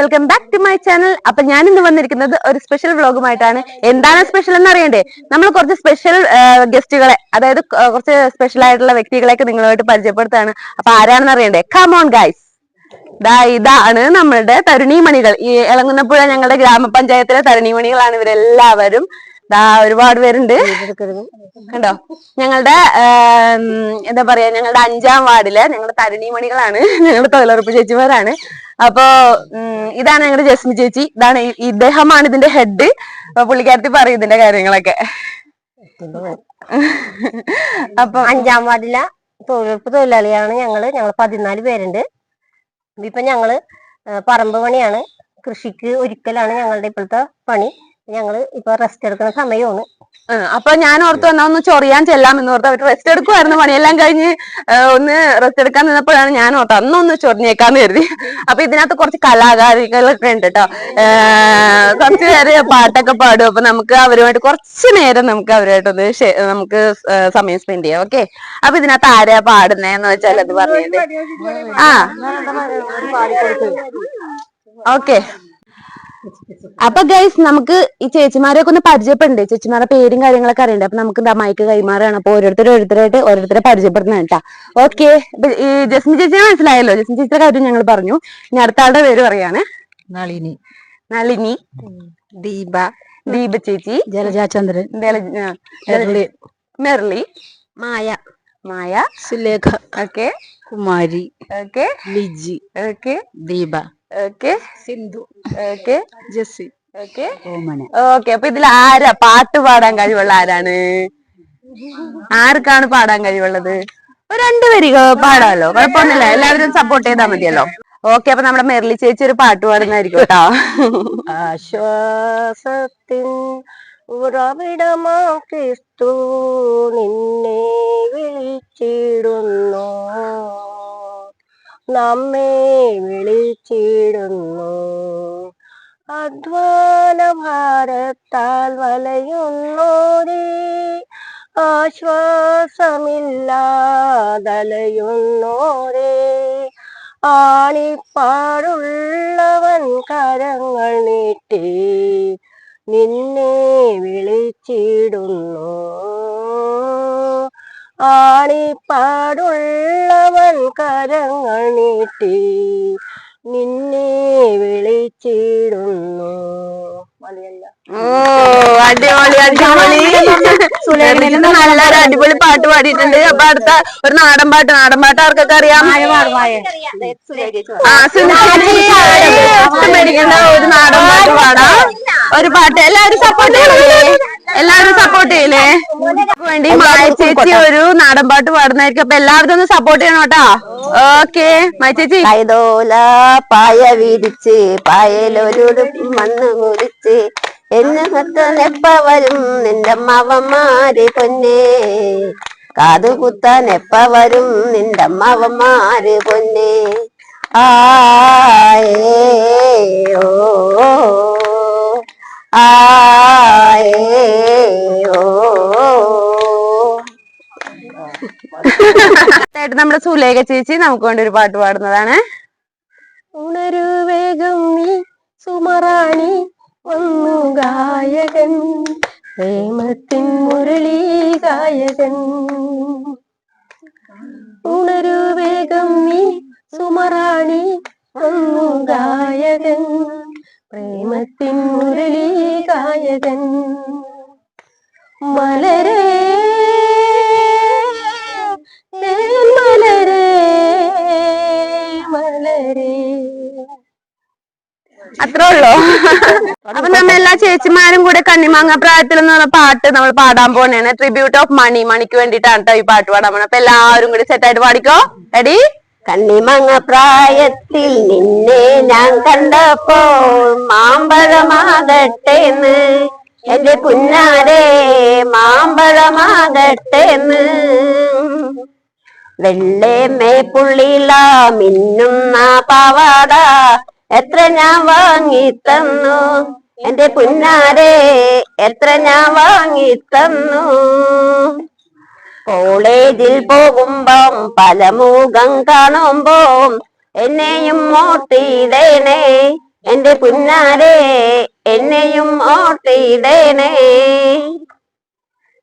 Welcome back to my channel അപ്പൊ ഞാൻ ഇന്ന് വന്നിരിക്കുന്നത് ഒരു സ്പെഷ്യൽ വ്ളോഗുമായിട്ടാണ് എന്താണ് സ്പെഷ്യൽ എന്ന് അറിയണ്ടേ നമ്മൾ കുറച്ച് സ്പെഷ്യൽ ഗസ്റ്റുകളെ അതായത് കുറച്ച് സ്പെഷ്യൽ ആയിട്ടുള്ള വ്യക്തികളെയൊക്കെ നിങ്ങളുമായിട്ട് പരിചയപ്പെടുത്താണ്. അപ്പൊ ആരാണെന്ന് അറിയണ്ടേ? കമോൺ ഗൈസ് ദാ ഇതാണ് നമ്മളുടെ തരുണീമണികൾ. ഈ ഇളങ്ങുന്നപ്പുഴ ഞങ്ങളുടെ ഗ്രാമപഞ്ചായത്തിലെ തരുണീമണികളാണ് ഇവരെല്ലാവരും. ദാ ഒരുപാട് പേരുണ്ട്. കണ്ടോ? ഞങ്ങളുടെ എന്താ പറയാ ഞങ്ങളുടെ അഞ്ചാം വാർഡിലെ ഞങ്ങളുടെ തരുണീമണികളാണ്. ഞങ്ങളുടെ തൊഴിലുറപ്പ് ചേച്ചിമാരാണ്. അപ്പോ ഇതാണ് ഞങ്ങളുടെ ജസ്മി ചേച്ചി. ഇതാണ് ഇദ്ദേഹമാണ് ഇതിന്റെ ഹെഡ് പുള്ളിക്കാരത്തി പറയും ഇതിന്റെ കാര്യങ്ങളൊക്കെ. അപ്പൊ അഞ്ചാം വാർഡിലെ തൊഴിലുറപ്പ് തൊഴിലാളിയാണ് ഞങ്ങൾ. ഞങ്ങൾ പതിനാല് പേരുണ്ട്. ഇപ്പൊ ഞങ്ങൾ പറമ്പ് പണിയാണ്. കൃഷിക്ക് ഒരിക്കലാണ് ഞങ്ങളുടെ ഇപ്പോഴത്തെ പണി. ഞങ്ങൾ ഇപ്പൊ റെസ്റ്റ് എടുക്കുന്ന സമയമാണ്. അപ്പൊ ഞാൻ ഓർത്തു വന്നാ ഒന്ന് ചൊറിയാൻ ചെല്ലാം എന്ന് ഓർത്ത് അവർ റെസ്റ്റ് എടുക്കുമായിരുന്നു പണിയെല്ലാം കഴിഞ്ഞ് ഒന്ന് റെസ്റ്റ് എടുക്കാൻ നിന്നപ്പോഴാണ് ഞാൻ ഓർത്ത് അന്നൊന്ന് ചൊറിഞ്ഞേക്കാന്ന് കരുതി. അപ്പൊ ഇതിനകത്ത് കുറച്ച് കലാകാരികളൊക്കെ ഉണ്ട് കേട്ടോ കുറച്ച് പേര് പാട്ടൊക്കെ പാടും. അപ്പൊ നമുക്ക് അവരുമായിട്ട് കുറച്ച് നേരം നമുക്ക് അവരുമായിട്ടൊന്ന് നമുക്ക് സമയം സ്പെൻഡ് ചെയ്യാം. ഓക്കെ അപ്പൊ ഇതിനകത്ത് ആരാ പാടുന്നേന്ന് വെച്ചാൽ അത് പറഞ്ഞത് ആ. ഓക്കെ അപ്പൊ ഗൈസ് നമുക്ക് ഈ ചേച്ചിമാരൊക്കെ ഒന്ന് പരിചയപ്പെടണ്ടേ. ചേച്ചിമാരുടെ പേരും കാര്യങ്ങളൊക്കെ അറിയണ്ടേ. അപ്പൊ നമുക്ക് എന്താ മൈക്ക് കൈമാറുകയാണ് അപ്പൊ ഓരോരുത്തർ ഓരോരുത്തരായിട്ട് ഓരോരുത്തരെ പരിചയപ്പെടുന്ന കേട്ടാ. ഓക്കെ ഈ ജസ്മി ചേച്ചിനെ മനസ്സിലായല്ലോ? ജസ്മി ചേച്ചിയുടെ കാര്യം ഞങ്ങൾ പറഞ്ഞു. ഇനി അടുത്ത ആളുടെ പേര് പറയാണ്. നളിനി. നളിനി ദീപ ദീപ ചേച്ചി. Jalajachandran. Merly Maya. Maya Sulekha okay. Kumari okay. Liji okay. Deepa okay. Sindhu okay. Jessy okay. Okay അപ്പൊ ഇതിൽ ആരാ പാട്ട് പാടാൻ കഴിവുള്ള ആരാണ്? ആർക്കാണ് പാടാൻ കഴിവുള്ളത്? രണ്ടു പേര് പാടാമല്ലോ കുഴപ്പമൊന്നുമില്ല. എല്ലാവരും സപ്പോർട്ട് ചെയ്താൽ മതിയല്ലോ. ഓക്കെ അപ്പൊ നമ്മുടെ മെർലി ചേച്ചി ഒരു പാട്ട് പാടുന്നതായിരിക്കും കേട്ടോ. ആശ്വാസത്തിൻ ഉറവിടമാ ക്രിസ്തു നിന്നെ. നമ്മെ വിളിച്ചിടുന്നു. അധ്വാന ഭാരത്താൽ വലയുന്നോരേ ആശ്വാസമില്ലാതലയുന്നോരേ. ആളിപ്പാടുള്ളവൻ കരങ്ങൾ നീട്ടി നിന്നെ വിളിച്ചിടുന്നു. ആണിപ്പാടുള്ളവൻ കരങ്ങൾ നീട്ടി നിന്നെ വിളിച്ചിടുന്നു. അടിപൊളി അടിപൊളി. നല്ലൊരു അടിപൊളി പാട്ട് പാടിയിട്ടുണ്ട്. അപ്പൊ അടുത്ത ഒരു നാടൻ പാട്ട് നാടൻ പാട്ട് ആർക്കൊക്കെ അറിയാം? ആ മേടിക്കേണ്ട ഒരു നാടൻ പാട്ട് പാടാം. ഒരു പാട്ട്. എല്ലാവരും സപ്പോർട്ട് ചെയ്യില്ലേ എല്ലാവരും സപ്പോർട്ട് ചെയ്യില്ലേ? വേണ്ടി മായ ചേച്ചി ഒരു നാടൻ പാട്ട് പാടുന്നതായിരിക്കും. അപ്പൊ എല്ലാവരും ഒന്ന് സപ്പോർട്ട് ചെയ്യണം കേട്ടോ. ഓക്കെ. മായ ചേച്ചി. കൈതോല പായ വിരിച്ച് പായലൊരു മണ്ണ് മുറിച്ച്. എന്ന് കുത്താൻ എപ്പ വരും നിന്റെ മാവന്മാര് പൊന്നെ. കാതു കുത്താൻ എപ്പ വരും നിന്റെ അമ്മാവന്മാര് പൊന്നെ. ആ ഓ ആയേ. ആയിട്ട് നമ്മുടെ സുലേഖ ചേച്ചി നമുക്ക് വേണ്ടി ഒരു പാട്ട് പാടുന്നതാണ്. ഉണരു വേഗം നീ സുമറാണി വന്നു ഗായകൻ. പ്രേമത്തിൻ മുരളി ഗായകൻ. ഉണരു വേഗം നീ സുമറാണി വന്നു ഗായകൻ. പ്രേമത്തിൻ മുരളി ഗായകൻ. മലരേ അത്രേ ഉള്ളൂ അപ്പൊ നമ്മ എല്ലാ ചേച്ചിമാരും കൂടെ കണ്ണിമാങ്ങ പ്രായത്തിൽ എന്ന് പറഞ്ഞ പാട്ട് നമ്മൾ പാടാൻ പോണേണ് ട്രിബ്യൂട്ട് ഓഫ് മണി മണിക്ക് വേണ്ടിട്ടാണ് ട്ടോ ഈ പാട്ട് പാടാൻ പോണത്. അപ്പൊ എല്ലാവരും കൂടി സെറ്റായിട്ട് പാടിക്കോ? റെഡി കണ്ണിമങ്ങ പ്രായത്തിൽ നിന്നെ ഞാൻ കണ്ടപ്പോൾ മാമ്പഴമാകട്ടെന്ന്. എന്റെ പുന്നാരെ മാമ്പഴമാകട്ടേന്ന്. വെള്ളേമേ പുള്ളില മിന്നുന്ന പാവാട. എത്ര ഞാൻ വാങ്ങി തന്നു എന്റെ പുന്നാരെ എത്ര ഞാൻ വാങ്ങി തന്നു കോളേജിൽ പോകുമ്പം പല മുഖം കാണുമ്പോ എന്നെയും ഓട്ടിയിടേണേ എന്റെ പുന്നാരെ എന്നെയും ഓട്ടിയിടേണേ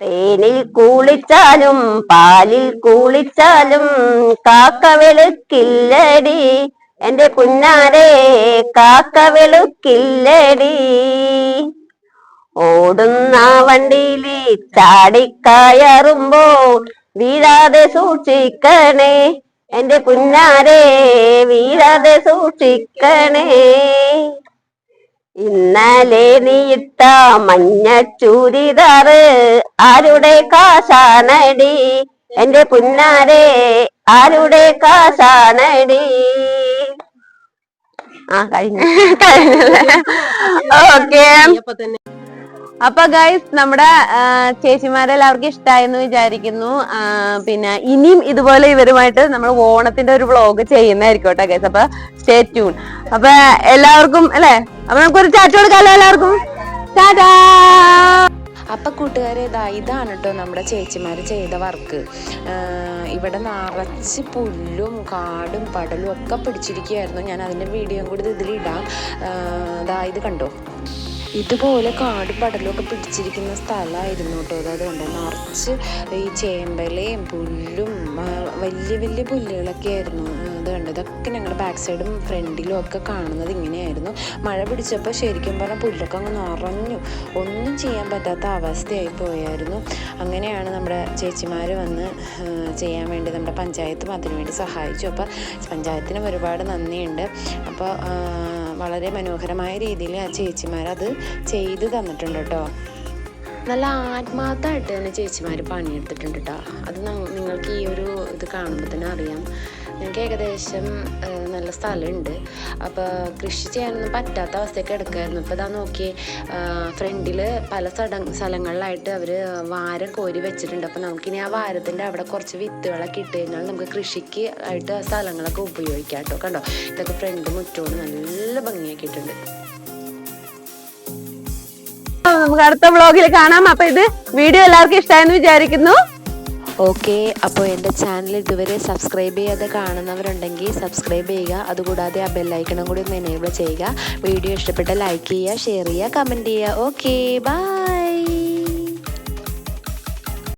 തേനിൽ കൂളിച്ചാലും പാലിൽ കൂളിച്ചാലും കാക്ക വെളുക്കില്ലടി എന്റെ പുന്നാരെ കാക്ക വെളുക്കില്ലടി ഓടുന്ന വണ്ടിയിലെ ചാടിക്കയറുമ്പോ വീഴാതെ സൂക്ഷിക്കണേ. എന്റെ പുന്നാരെ വീഴാതെ സൂക്ഷിക്കണേ. ഇന്നലെ നീയിട്ട മഞ്ഞ ചൂരിദാറ് ആരുടെ കാശാനടി എന്റെ പുന്നാരെ ആരുടെ കാശാനടി ആ കഴിഞ്ഞു. ഓക്കെ. അപ്പൊ ഗൈസ് നമ്മുടെ ചേച്ചിമാരെല്ലാവർക്കും ഇഷ്ടമായെന്ന് വിചാരിക്കുന്നു. പിന്നെ ഇനിയും ഇതുപോലെ ഇവരുമായിട്ട് നമ്മൾ ഓണത്തിന്റെ ഒരു വ്ളോഗ് ചെയ്യുന്നതായിരിക്കും കേട്ടോ ഗൈസ് അപ്പൊ സ്റ്റേ ട്യൂൺ അപ്പൊ എല്ലാവർക്കും അല്ലെ? അപ്പൊ നമുക്കൊരു ചാറ്റ് കൊടുക്കാമല്ലോ എല്ലാവർക്കും. ടാറ്റാ അപ്പം കൂട്ടുകാരെ ഇതാ ഇതാണ് കേട്ടോ നമ്മുടെ ചേച്ചിമാർ ചെയ്ത വർക്ക്. ഇവിടെ നിറച്ച് പുല്ലും കാടും പടലും ഒക്കെ പിടിച്ചിരിക്കുകയായിരുന്നു. ഞാൻ അതിന്റെ വീഡിയോയും കൂടി ഇതിലിടാം ഇതാ ഇത് കണ്ടോ? ഇതുപോലെ കാടും പടലും ഒക്കെ പിടിച്ചിരിക്കുന്ന സ്ഥലമായിരുന്നു കേട്ടോ. അത് അതുകൊണ്ട് നിറച്ച് ഈ ചേമ്പലയും പുല്ലും വലിയ വലിയ പുല്ലുകളൊക്കെ ആയിരുന്നു. അത് കണ്ടത് ഇതൊക്കെ ഞങ്ങളുടെ ബാക്ക് സൈഡും ഫ്രണ്ടിലും ഒക്കെ കാണുന്നത് ഇങ്ങനെയായിരുന്നു. മഴ പിടിച്ചപ്പോൾ ശരിക്കും പറഞ്ഞാൽ പുല്ലൊക്കെ അങ്ങ് നിറഞ്ഞു. ഒന്നും ചെയ്യാൻ പറ്റാത്ത അവസ്ഥയായി പോയായിരുന്നു. അങ്ങനെയാണ് നമ്മുടെ ചേച്ചിമാർ വന്ന് ചെയ്യാൻ വേണ്ടി നമ്മുടെ പഞ്ചായത്തും അതിനുവേണ്ടി സഹായിച്ചു. അപ്പോൾ പഞ്ചായത്തിനും ഒരുപാട് നന്ദിയുണ്ട്. അപ്പോൾ വളരെ മനോഹരമായ രീതിയിൽ ആ ചേച്ചിമാർ അത് ചെയ്ത് തന്നിട്ടുണ്ട് കേട്ടോ. നല്ല ആത്മാർത്ഥമായിട്ട് തന്നെ ചേച്ചിമാർ പണിയെടുത്തിട്ടുണ്ട് കേട്ടോ. അത് നിങ്ങൾക്ക് ഈ ഒരു ഇത് കാണുമ്പോൾ തന്നെ അറിയാം. ഞങ്ങൾക്ക് ഏകദേശം നല്ല സ്ഥലമുണ്ട്. അപ്പോൾ കൃഷി ചെയ്യാനൊന്നും പറ്റാത്ത അവസ്ഥയൊക്കെ എടുക്കായിരുന്നു. ഇപ്പോൾ ഇതാ നോക്കി ഫ്രണ്ടിൽ പല സ്ഥല സ്ഥലങ്ങളിലായിട്ട് അവർ വാരം കോരി വെച്ചിട്ടുണ്ട്. അപ്പോൾ നമുക്കിനി ആ വാരത്തിന്റെ അവിടെ കുറച്ച് വിത്തുകളൊക്കെ ഇട്ട് കഴിഞ്ഞാൽ നമുക്ക് കൃഷിക്ക് ആയിട്ട് സ്ഥലങ്ങളൊക്കെ ഉപയോഗിക്കാം കേട്ടോ. കണ്ടോ? ഇതൊക്കെ ഫ്രണ്ട് മുറ്റോട് നല്ല ഭംഗിയാക്കിയിട്ടുണ്ട് നമുക്ക് അടുത്ത വ്ളോഗിൽ കാണാം. അപ്പൊ ഇത് വീഡിയോ എല്ലാവർക്കും ഇഷ്ടമായെന്ന് വിചാരിക്കുന്നു. ഓക്കെ അപ്പോൾ എന്റെ ചാനൽ ഇതുവരെ സബ്സ്ക്രൈബ് ചെയ്യാതെ കാണുന്നവരുണ്ടെങ്കിൽ സബ്സ്ക്രൈബ് ചെയ്യുക. അതുകൂടാതെ ആ ബെല്ലൈക്കണം കൂടി ഒന്ന് എനേബിൾ ചെയ്യുക. വീഡിയോ ഇഷ്ടപ്പെട്ട ലൈക്ക് ചെയ്യുക ഷെയർ ചെയ്യുക കമന്റ് ചെയ്യുക. Okay bye